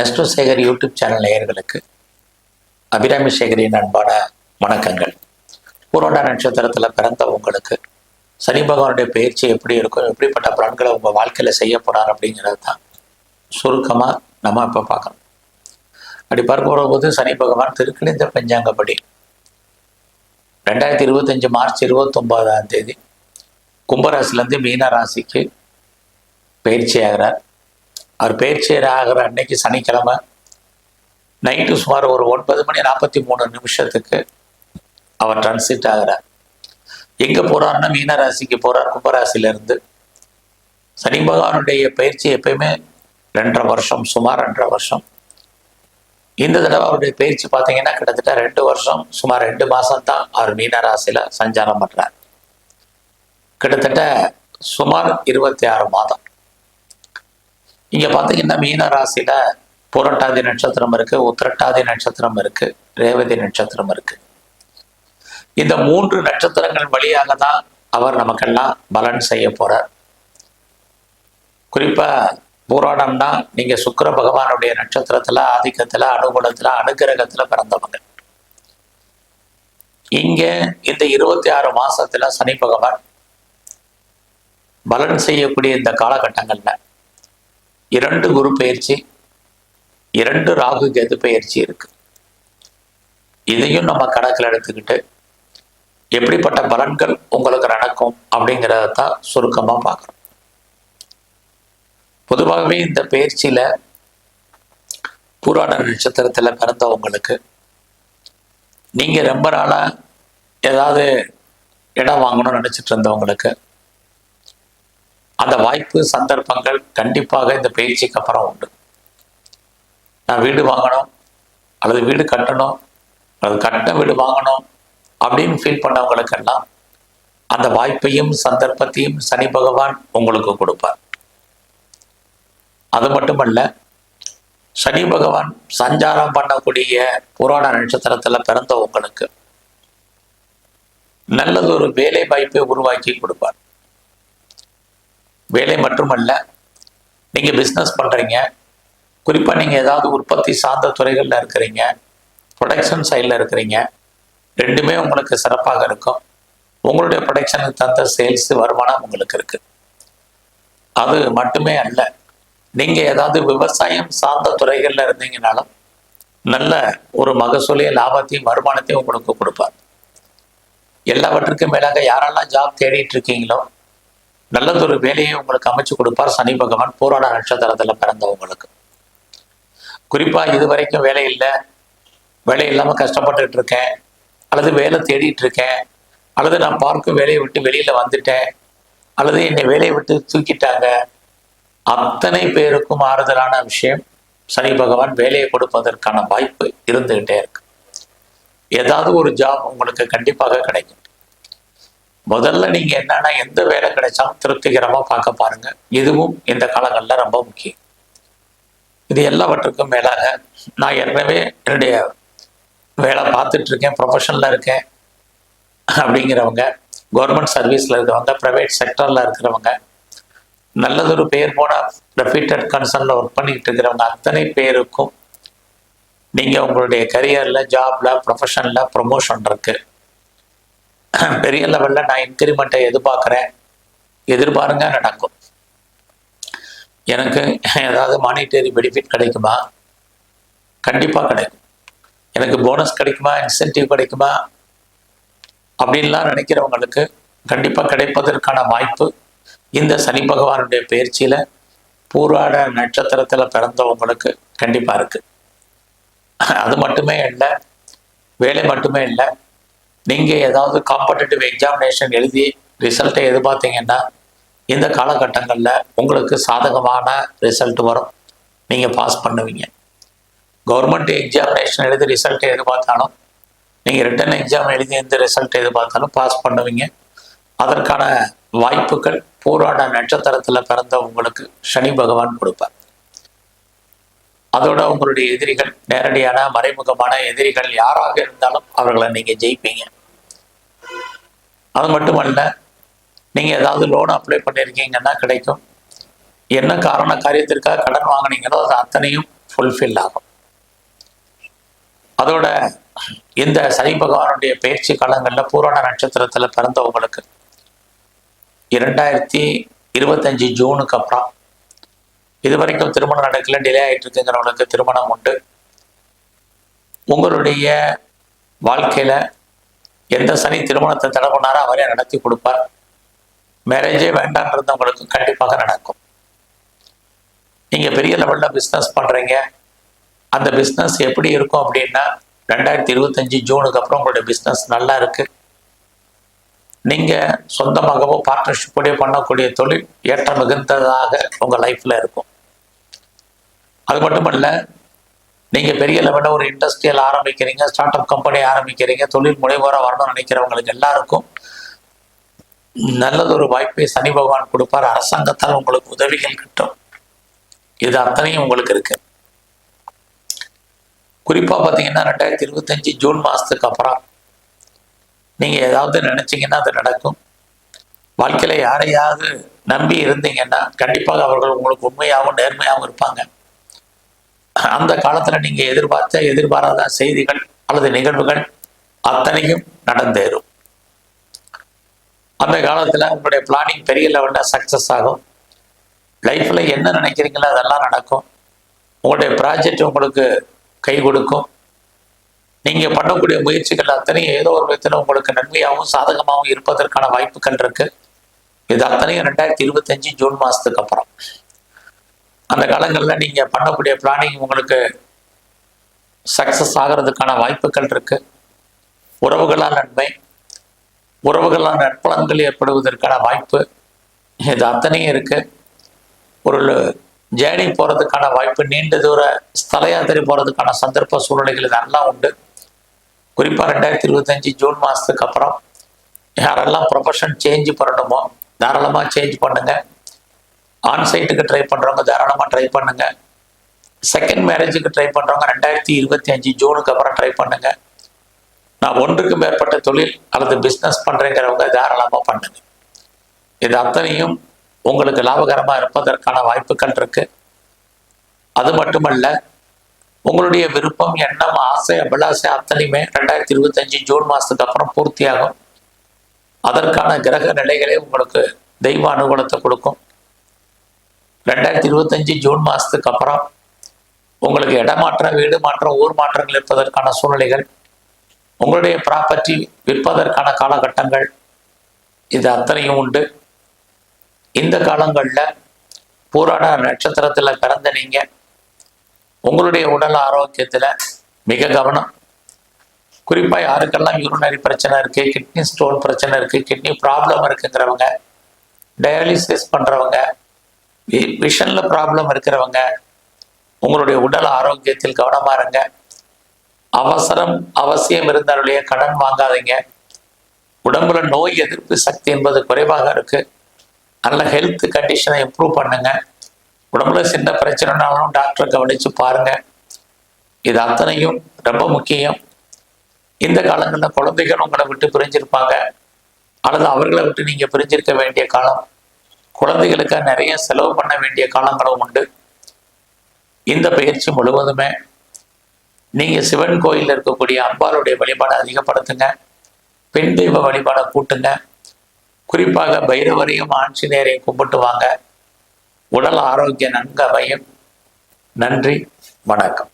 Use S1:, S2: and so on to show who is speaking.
S1: Astro Sekar YouTube channel நேயர்களுக்கு அபிராமி சேகரின் அன்பான வணக்கங்கள். பூரோண்டா நட்சத்திரத்தில் பிறந்த உங்களுக்கு சனி பகவானுடைய பயிற்சி எப்படி இருக்கும் எப்படிப்பட்ட பலன்களை உங்கள் வாழ்க்கையில் செய்ய போகிறார் அப்படிங்கிறது தான் சுருக்கமாக நம்ம இப்போ பார்க்கணும். அப்படி பார்க்க போது சனி பகவான் திருக்கிழிந்த பஞ்சாங்கப்படி ரெண்டாயிரத்தி இருபத்தஞ்சு மார்ச் இருபத்தொம்போதாம் தேதி கும்பராசிலேருந்து மீன ராசிக்கு பயிற்சி ஆகிறார் அவர் பயிற்சி ஆகிற அன்னைக்கு சனிக்கிழமை நைட்டு சுமார் ஒரு ஒன்பது மணி நாற்பத்தி மூணு நிமிஷத்துக்கு அவர் டிரான்சிட் ஆகிறார். எங்கே போகிறாருன்னா மீனராசிக்கு போகிறார் கும்பராசிலேருந்து சனி பகவானுடைய பயிற்சி எப்பயுமே ரெண்டரை வருஷம் சுமார் ரெண்டரை வருஷம். இந்த தடவை அவருடைய பயிற்சி பார்த்தீங்கன்னா கிட்டத்தட்ட ரெண்டு வருஷம் சுமார் ரெண்டு மாதம்தான் அவர் மீனராசியில் சஞ்சாரம் பண்ணுறார் கிட்டத்தட்ட சுமார் இருபத்தி ஆறு மாதம். இங்கே பார்த்தீங்கன்னா மீன ராசியில் புரட்டாதி நட்சத்திரம் இருக்கு உத்திரட்டாதி நட்சத்திரம் இருக்கு ரேவதி நட்சத்திரம் இருக்கு. இந்த மூன்று நட்சத்திரங்கள் வழியாக தான் அவர் நமக்கெல்லாம் பலன் செய்ய போறார். குறிப்பா பூராடம்னா நீங்க சுக்கர பகவானுடைய நட்சத்திரத்துல ஆதிக்கத்துல அனுகூலத்துல அனுகிரகத்துல பிறந்தவங்க. இங்க இந்த இருபத்தி ஆறு மாசத்துல சனி பகவான் பலன் செய்யக்கூடிய இந்த காலகட்டங்கள்ல இரண்டு குரு பயிற்சி இரண்டு ராகு கேது பயிற்சி இருக்கு. இதையும் நம்ம கணக்கில் எடுத்துக்கிட்டு எப்படிப்பட்ட பலன்கள் உங்களுக்கு நடக்கும் அப்படிங்கிறத தான் சுருக்கமாக பார்க்குறோம் பொதுவாகவே இந்த பயிற்சியில புராண நட்சத்திரத்தில் பிறந்தவங்களுக்கு நீங்க ரொம்ப நாளா ஏதாவது இடம் வாங்கணும்னு நினைச்சிட்டு இருந்தவங்களுக்கு அந்த வாய்ப்பு சந்தர்ப்பங்கள் கண்டிப்பாக இந்த பயிற்சிக்கு அப்புறம் உண்டு. நான் வீடு வாங்கணும் அல்லது வீடு கட்டணும் அல்லது கட்டின வீடு வாங்கணும் அப்படின்னு ஃபீல் பண்ணவங்களுக்கெல்லாம் அந்த வாய்ப்பையும் சந்தர்ப்பத்தையும் சனி பகவான் உங்களுக்கு கொடுப்பார். அது மட்டுமல்ல சனி பகவான் சஞ்சாரம் பண்ணக்கூடிய புராண நட்சத்திரத்தில் பிறந்த உங்களுக்கு நல்லதொரு வேலை வாய்ப்பை உருவாக்கி கொடுப்பார். வேலை மட்டுமல்ல நீங்கள் பிஸ்னஸ் பண்ணுறீங்க குறிப்பாக நீங்கள் ஏதாவது உற்பத்தி சார்ந்த துறைகளில் இருக்கிறீங்க ப்ரொடக்ஷன் சைடில் இருக்கிறீங்க ரெண்டுமே உங்களுக்கு சிறப்பாக இருக்கும். உங்களுடைய ப்ரொடக்ஷனுக்கு தகுந்த சேல்ஸ் வருமானம் உங்களுக்கு இருக்குது அது மட்டுமே அல்ல நீங்கள் ஏதாவது விவசாயம் சார்ந்த துறைகளில் இருந்தீங்கனாலும் நல்ல ஒரு மகசூலையும் லாபத்தையும் வருமானத்தையும் உங்களுக்கு கொடுப்பார். எல்லாவற்றுக்கும் மேலாக யாரெல்லாம் ஜாப் தேடிட்டு இருக்கீங்களோ நல்லதொரு வேலையை உங்களுக்கு அமைச்சு கொடுப்பார். சனி பகவான் போராட நட்சத்திரத்தில் பிறந்தவங்களுக்கு குறிப்பாக இது வரைக்கும் வேலை இல்லை. வேலை இல்லாமல் கஷ்டப்பட்டுட்டு இருக்கேன். அல்லது வேலை தேடிட்டு இருக்கேன். அல்லது நான் பார்க்கும் வேலையை விட்டு வெளியில் வந்துட்டேன். அல்லது என்னை வேலையை விட்டு தூக்கிட்டாங்க. அத்தனை பேருக்கும் ஆறுதலான விஷயம் சனி பகவான் வேலையை கொடுப்பதற்கான வாய்ப்பு இருந்துகிட்டே இருக்கு. ஏதாவது ஒரு ஜாப் உங்களுக்கு கண்டிப்பாக கிடைக்கும். முதல்ல நீங்க என்னன்னா எந்த வேலை கிடைச்சாலும் திருப்திகரமா பார்க்க பாருங்க. இதுவும் இந்த காலங்கள்ல ரொம்ப முக்கியம். இது எல்லாவற்றுக்கும் மேலாக நான் ஏற்கனவே என்னுடைய வேலை பார்த்துட்டு இருக்கேன் ப்ரொஃபஷனில் இருக்கேன் அப்படிங்கிறவங்க கவர்மெண்ட் சர்வீஸில் இருக்கிறவங்க ப்ரைவேட் செக்டரில் இருக்கிறவங்க நல்லதொரு பேர் போன ரெப்யூட்டட் கன்சர்னில் ஒர்க் பண்ணிக்கிட்டு இருக்கிறவங்க அத்தனை பேருக்கும் நீங்கள் உங்களுடைய கரியரில் ஜாபில் ப்ரொஃபஷனில் ப்ரொமோஷன் இருக்குது பெரிய லெவலில் நான் இன்க்ரிமெண்ட்டை எதிர்பார்க்குறேன். எதிர்பாருங்க நடக்கும். எனக்கு ஏதாவது மானிட்டரி பெனிஃபிட் கிடைக்குமா? கண்டிப்பாக கிடைக்கும். எனக்கு போனஸ் கிடைக்குமா? இன்சென்டிவ் கிடைக்குமா? அப்படின்லாம் நினைக்கிறவங்களுக்கு கண்டிப்பாக கிடைப்பதற்கான வாய்ப்பு இந்த சனி பகவானுடைய பயிற்சியில் பூராட நட்சத்திரத்தில் பிறந்தவங்களுக்கு கண்டிப்பாக இருக்குது அது மட்டுமே இல்லை வேலை மட்டுமே இல்லை நீங்கள் ஏதாவது காம்படிட்டிவ் எக்ஸாமினேஷன் எழுதி ரிசல்ட்டை எதிர்பார்த்தீங்கன்னா இந்த காலகட்டங்களில் உங்களுக்கு சாதகமான ரிசல்ட் வரும். நீங்கள் பாஸ் பண்ணுவீங்க. கவர்மெண்ட் எக்ஸாமினேஷன் எழுதி ரிசல்ட்டை எதிர்பார்த்தாலும் நீங்கள் ரிட்டன் எக்ஸாம் எழுதி எந்த ரிசல்ட் எதிர்பார்த்தாலும் பாஸ் பண்ணுவீங்க. அதற்கான வாய்ப்புகள் பூராட நட்சத்திரத்தில் பிறந்த உங்களுக்கு சனி பகவான் கொடுப்பார். அதோட உங்களுடைய எதிரிகள் நேரடியான மறைமுகமான எதிரிகள் யாராக இருந்தாலும் அவர்களை நீங்கள் ஜெயிப்பீங்க. அது மட்டுமல்ல நீங்கள் ஏதாவது லோன் அப்ளை பண்ணியிருக்கீங்கன்னா கிடைக்கும். என்ன காரண காரியத்திற்காக கடன் வாங்கினீங்களோ அது அத்தனையும் ஃபுல்ஃபில் ஆகும். அதோட இந்த சனி பகவானுடைய பயிற்சி காலங்களில் பூரண நட்சத்திரத்தில் பிறந்தவங்களுக்கு இரண்டாயிரத்தி இருபத்தஞ்சி ஜூனுக்கு அப்புறம் இது வரைக்கும் திருமணம் நடக்கல டிலே ஆகிட்டு இருக்குங்கிறவங்களுக்கு திருமணம் உண்டு. உங்களுடைய வாழ்க்கையில் எந்த சனி திருமணத்தை தடை பண்ணாரோ அவரே நடத்தி கொடுப்பார். மேரேஜே வேண்டான்றவங்களுக்கு கண்டிப்பாக நடக்கும். நீங்கள் பெரிய லெவலில் பிஸ்னஸ் பண்ணுறீங்க அந்த பிஸ்னஸ் எப்படி இருக்கும் அப்படின்னா ரெண்டாயிரத்தி இருபத்தஞ்சி ஜூனுக்கு அப்புறம் உங்களுடைய பிஸ்னஸ் நல்லா இருக்குது நீங்கள் சொந்தமாகவோ பார்ட்னர்ஷிப்போடய பண்ணக்கூடிய தொழில் ஏற்ற மிகுந்ததாக உங்கள் லைஃப்பில் இருக்கும். அது மட்டும் இல்லை நீங்கள் பெரிய லெவலில் ஒரு இண்டஸ்ட்ரியல் ஆரம்பிக்கிறீங்க ஸ்டார்ட் அப் கம்பெனி ஆரம்பிக்கிறீங்க தொழில் முனைவோராக வரணும்னு நினைக்கிறவங்களுக்கு எல்லாருக்கும் நல்லதொரு வாய்ப்பை சனி பகவான் கொடுப்பார். அரசாங்கத்தால் உங்களுக்கு உதவிகள் கிட்டும். இது அத்தனையும் உங்களுக்கு இருக்கு. குறிப்பாக பார்த்தீங்கன்னா ரெண்டாயிரத்தி இருபத்தஞ்சு ஜூன் மாதத்துக்கு அப்புறம் நீங்கள் ஏதாவது நினச்சிங்கன்னா அது நடக்கும். வாழ்க்கையில் யாரையாவது நம்பி இருந்தீங்கன்னா கண்டிப்பாக அவர்கள் உங்களுக்கு உண்மையாகவும் நேர்மையாகவும் இருப்பாங்க. அந்த காலத்துல நீங்க எதிர்பார்த்த எதிர்பாராத செய்திகள் அல்லது நிகழ்வுகள் அத்தனையும் நடந்தேறும். அந்த காலத்துல உங்களுடைய பிளானிங் பெரிய லெவலில் சக்சஸ் ஆகும். லைஃப்ல என்ன நினைக்கிறீங்களோ அதெல்லாம் நடக்கும். உங்களுடைய ப்ராஜெக்ட் உங்களுக்கு கை கொடுக்கும். நீங்க பண்ணக்கூடிய முயற்சிகள் அத்தனையும் ஏதோ ஒரு விதத்துல உங்களுக்கு நன்மையாகவும் சாதகமாகவும் இருப்பதற்கான வாய்ப்புகள் இருக்கு. இது அத்தனையும் ரெண்டாயிரத்தி இருபத்தஞ்சு ஜூன் மாசத்துக்கு அப்புறம். அந்த காலங்களில் நீங்கள் பண்ணக்கூடிய பிளானிங் உங்களுக்கு சக்ஸஸ் ஆகிறதுக்கான வாய்ப்புகள் இருக்கு. உறவுகளால் நன்மை. உறவுகளால் நட்பலன்கள் ஏற்படுவதற்கான வாய்ப்பு இது அத்தனையும் இருக்கு. ஒரு ஜேர்னி போகிறதுக்கான வாய்ப்பு நீண்ட தூர ஸ்தல யாத்திரை போகிறதுக்கான சந்தர்ப்ப சூழ்நிலைகள் இதெல்லாம் உண்டு. குறிப்பாக ரெண்டாயிரத்தி இருபத்தஞ்சி ஜூன் மாதத்துக்கு அப்புறம் யாரெல்லாம் ப்ரொஃபஷன் சேஞ்ச் பண்ணணுமோ தாராளமாக சேஞ்ச் பண்ணுங்கள் ஆன் சைட்டுக்கு ட்ரை பண்ணுறவங்க தாராளமாக ட்ரை பண்ணுங்க. செகண்ட் மேரேஜுக்கு ட்ரை பண்ணுறவங்க ரெண்டாயிரத்தி இருபத்தி அஞ்சு ஜூனுக்கு அப்புறம் ட்ரை பண்ணுங்க. நான் ஒன்றுக்கு மேற்பட்ட தொழில் அல்லது பிஸ்னஸ் பண்ணுறேங்கிறவங்க தாராளமாக பண்ணுங்க. இது அத்தனையும் உங்களுக்கு லாபகரமாக இருப்பதற்கான வாய்ப்புகள் இருக்கு. அது மட்டுமல்ல உங்களுடைய விருப்பம் எண்ணம் ஆசை அபிலாசை அத்தனையுமே ரெண்டாயிரத்தி இருபத்தஞ்சு ஜூன் மாதத்துக்கு அப்புறம் பூர்த்தியாகும். அதற்கான கிரக நிலைகளே உங்களுக்கு தெய்வ அனுகூலத்தை கொடுக்கும். ரெண்டாயிரத்தி இருபத்தஞ்சு ஜூன் மாதத்துக்கு அப்புறம் உங்களுக்கு இடமாற்றம் வீடு மாற்றம் ஊர் மாற்றங்கள் இருப்பதற்கான சூழ்நிலைகள் உங்களுடைய ப்ராப்பர்ட்டி விற்பதற்கான காலகட்டங்கள் இது அத்தனையும் உண்டு. இந்த காலங்களில் பூராட நட்சத்திரத்தில் பிறந்த நீங்கள் உங்களுடைய உடல் ஆரோக்கியத்தில் மிக கவனம். குறிப்பாக யாருக்கெல்லாம் யூரினரி பிரச்சனை இருக்குது கிட்னி ஸ்டோன் பிரச்சனை இருக்குது கிட்னி ப்ராப்ளம் இருக்குங்கிறவங்க டயாலிசிஸ் பண்ணுறவங்க விஷனில் ப்ராப்ளம் இருக்கிறவங்க உங்களுடைய உடல் ஆரோக்கியத்தில் கவனமாக இருங்க. அவசரம் அவசியம் இருந்தாலுடைய கடன் வாங்காதீங்க. உடம்புல நோய் எதிர்ப்பு சக்தி என்பது குறைவாக இருக்குது நல்ல ஹெல்த் கண்டிஷனை இம்ப்ரூவ் பண்ணுங்க. உடம்புல சின்ன பிரச்சனைனாலும் டாக்டரை கவனித்து பாருங்க. இது அத்தனையும் ரொம்ப முக்கியம். இந்த காலங்களில் குழந்தைகள் உங்களை விட்டு பிரிஞ்சிருப்பாங்க. அல்லது அவர்களை விட்டு நீங்கள் பிரிஞ்சிருக்க வேண்டிய காலம் குழந்தைகளுக்கு நிறைய செலவு பண்ண வேண்டிய காலங்களும் உண்டு. இந்த பயிற்சி முழுவதுமே நீங்கள் சிவன் கோயிலில் இருக்கக்கூடிய அம்பாளுடைய வழிபாடை அதிகப்படுத்துங்க. பெண் தெய்வ வழிபாடை கூட்டுங்க. குறிப்பாக பைரவரையும் ஆஞ்சநேயரையும் கும்பிட்டு வாங்க. உடல் ஆரோக்கிய நன்கு அமையும் நன்றி. வணக்கம்.